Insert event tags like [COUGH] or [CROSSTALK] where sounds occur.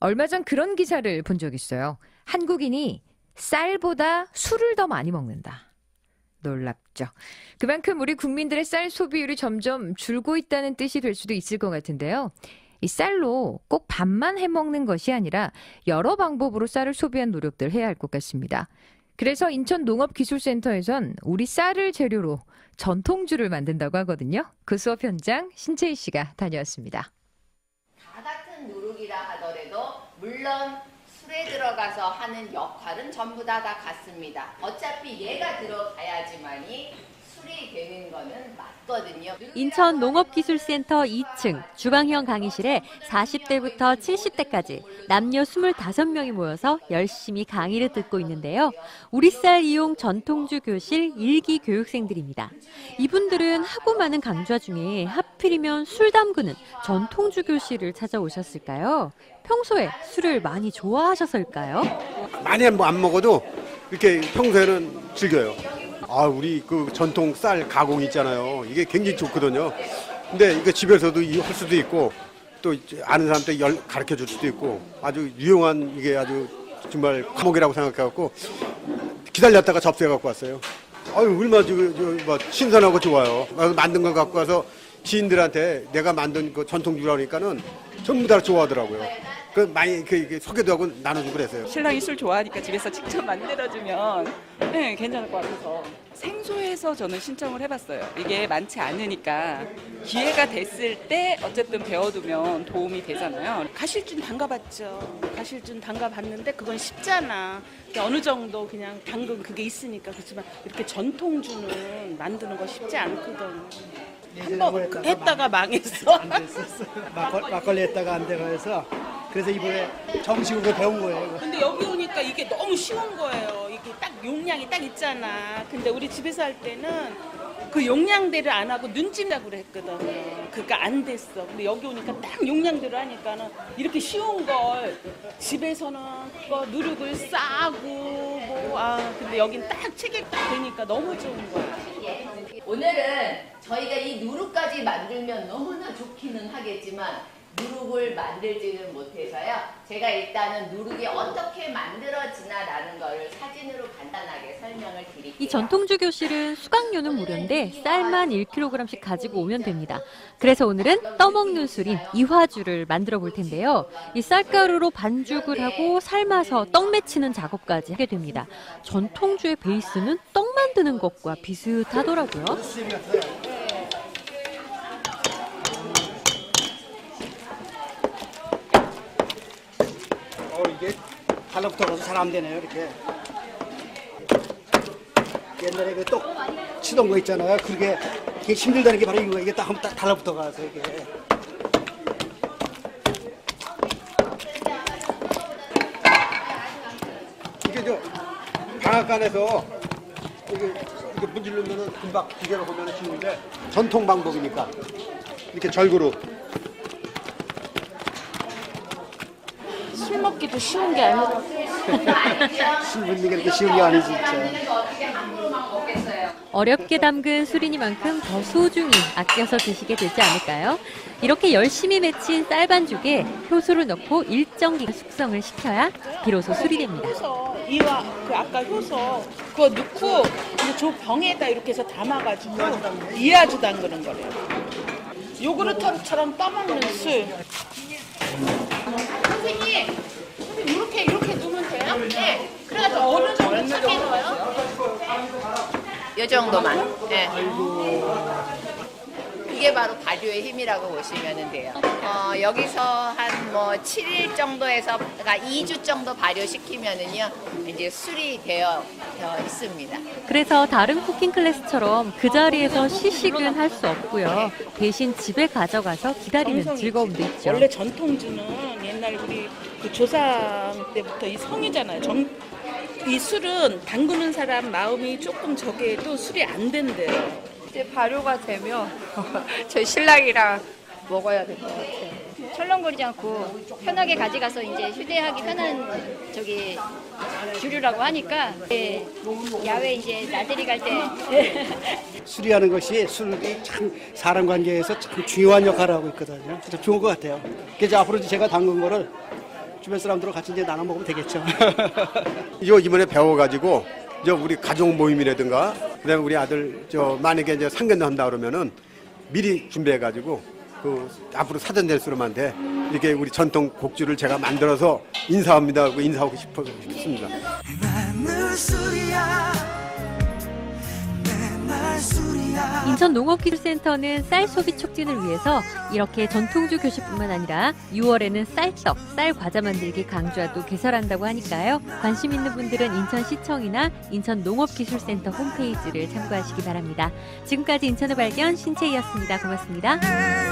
얼마 전 그런 기사를 본 적 있어요. 한국인이 쌀보다 술을 더 많이 먹는다. 놀랍죠. 그만큼 우리 국민들의 쌀 소비율이 점점 줄고 있다는 뜻이 될 수도 있을 것 같은데요. 이 쌀로 꼭 밥만 해 먹는 것이 아니라 여러 방법으로 쌀을 소비한 노력들 해야 할 것 같습니다. 그래서 인천 농업기술센터에선 우리 쌀을 재료로 전통주를 만든다고 하거든요. 그 수업 현장 신채희 씨가 다녀왔습니다. 물론 술에 들어가서 하는 역할은 전부 다 다 같습니다. 어차피 얘가 들어가야지만이 술이 되는 거는 맞거든요. 인천 농업기술센터 2층 주방형 강의실에 40대부터 70대까지 남녀 25명이 모여서 열심히 강의를 듣고 있는데요. 우리쌀 이용 전통주 교실 일기 교육생들입니다. 이분들은 하고 많은 강좌 중에 하필이면 술 담그는 전통주 교실을 찾아오셨을까요? 평소에 술을 많이 좋아하셔서일까요? 많이 뭐안 먹어도 이렇게 평소에는 즐겨요. 아, 우리 그 전통 쌀 가공 있잖아요. 이게 굉장히 좋거든요. 근데 이거 집에서도 이- 할 수도 있고 또 아는 사람한테 열 가르쳐 줄 수도 있고 아주 유용한 이게 아주 정말 과목이라고 생각해갖고 기다렸다가 접수해갖고 왔어요. 아유, 얼마나 저, 저, 뭐 신선하고 좋아요. 그래서 만든 걸 갖고 와서 지인들한테 내가 만든 그 전통주라니까는 전부 다 좋아하더라고요. 그 많이 그 이게 소개도 하고 나눠주고 그랬어요. 신랑이 술 좋아하니까 집에서 직접 만들어주면 네, 괜찮을 것 같아서 생소해서 저는 신청을 해봤어요. 이게 많지 않으니까 기회가 됐을 때 어쨌든 배워두면 도움이 되잖아요. 가실준 담가봤죠. 가실준 담가봤는데 그건 쉽잖아. 어느 정도 그냥 담근 그게 있으니까 그렇지만 이렇게 전통주는 만드는 거 쉽지 않거든. 한번 그 했다가 망했어. 안 됐었어. 막걸, 막걸리 했다가 안 돼가 해서 그래서 이번에 정식으로 배운 거예요. 근데 여기 오니까 이게 너무 쉬운 거예요. 이게 딱 용량이 딱 있잖아. 근데 우리 집에서 할 때는 그 용량대로 안 하고 눈찜다고 했거든요. 그러니까 안 됐어. 근데 여기 오니까 딱 용량대로 하니까는 이렇게 쉬운 걸 집에서는 그거 누룩을 싸고 뭐, 아, 근데 여긴 딱 체계 딱 되니까 너무 좋은 거야. 오늘은 저희가 이 누룩까지 만들면 너무나 좋기는 하겠지만 누룩을 만들지는 못해서요. 제가 일단은 누룩이 어떻게 만들어지나라는 거를 사진으로 간단하게 설명을 드릴게요. 이 전통주 교실은 수강료는 무료인데 쌀만 1kg씩 가지고 오면 됩니다. 그래서 오늘은 떠먹는 술인 이화주를 만들어 볼 텐데요. 이 쌀가루로 반죽을 하고 삶아서 떡 맺히는 작업까지 하게 됩니다. 전통주의 베이스는 떡 만드는 것과 비슷하더라고요. 이게 달라붙어 가서 잘안 되네요. 이렇게. 옛날에 그떡 치던 거 있잖아요. 그게 이게 힘들다는 게 바로 이거 이게 딱 한번 딱 달라붙어 가서 이게. 이게 저 방앗간에서 이게 이게 문질르면은 금방 기계로 보면은 쉬운데 전통 방법이니까 이렇게 절구로 먹기도 쉬운 게 아니라 술 붓는 게 이렇게 쉬운 게 아니지 진짜. 어렵게 담근 술이니만큼 더 소중히 아껴서 드시게 되지 않을까요? 이렇게 열심히 맺힌 쌀반죽에 효소를 넣고 일정 기간 숙성을 시켜야 비로소 술이 됩니다. 효소 이와 그 아까 효소 그거 넣고 이제 저 병에다 이렇게 해서 담아가지고 이하주 담그는 거래요. 요구르트처럼 떠먹는 술. 선생님 이렇게 이렇게 넣으면 돼요? 네. 그래가지고 어느 정도 차게 넣어요? 이 정도만. 네. 이게 바로 발효의 힘이라고 보시면 돼요. 어, 여기서 한 뭐 7일 정도에서 그러니까 2주 정도 발효시키면은요 이제 술이 되어, 되어 있습니다. 그래서 다른 쿠킹 클래스처럼 그 자리에서 시식은 할 수 없고요. 대신 집에 가져가서 기다리는. 즐거움도 있죠. 원래 전통주는 그 조상 때부터 이 성이잖아요. 정, 이 술은 담그는 사람 마음이 조금 저게 해도 술이 안 된대요. 이제 발효가 되면 [LAUGHS] 저희 신랑이랑 먹어야 될 것 같아요. 철렁거리지 않고 편하게 가져가서 이제 휴대하기 편한 저기 주류라고 하니까 예, 야외 이제 나들이 갈때 [LAUGHS] 술이라는 것이 술이 참 사람 관계에서 참 중요한 역할을 하고 있거든요. 그래서 좋은 것 같아요. 그래서 앞으로 제가 담근 거를 주변 사람들하고 같이 이제 나눠 먹으면 되겠죠. [LAUGHS] 이거 이번에 배워가지고 이제 우리 가족 모임이라든가 그다음에 우리 아들 저 만약에 이제 상견례 한다 그러면은 미리 준비해가지고 그 앞으로 사전 될수로만 돼 이렇게 우리 전통 곡주를 제가 만들어서 인사합니다 하고 인사하고 싶어 싶습니다. 인천 농업기술센터는 쌀 소비 촉진을 위해서 이렇게 전통주 교실뿐만 아니라 6월에는 쌀떡, 쌀 과자 만들기 강좌도 개설한다고 하니까요. 관심 있는 분들은 인천시청이나 인천 농업기술센터 홈페이지를 참고하시기 바랍니다. 지금까지 인천의 발견 신채이었습니다. 고맙습니다.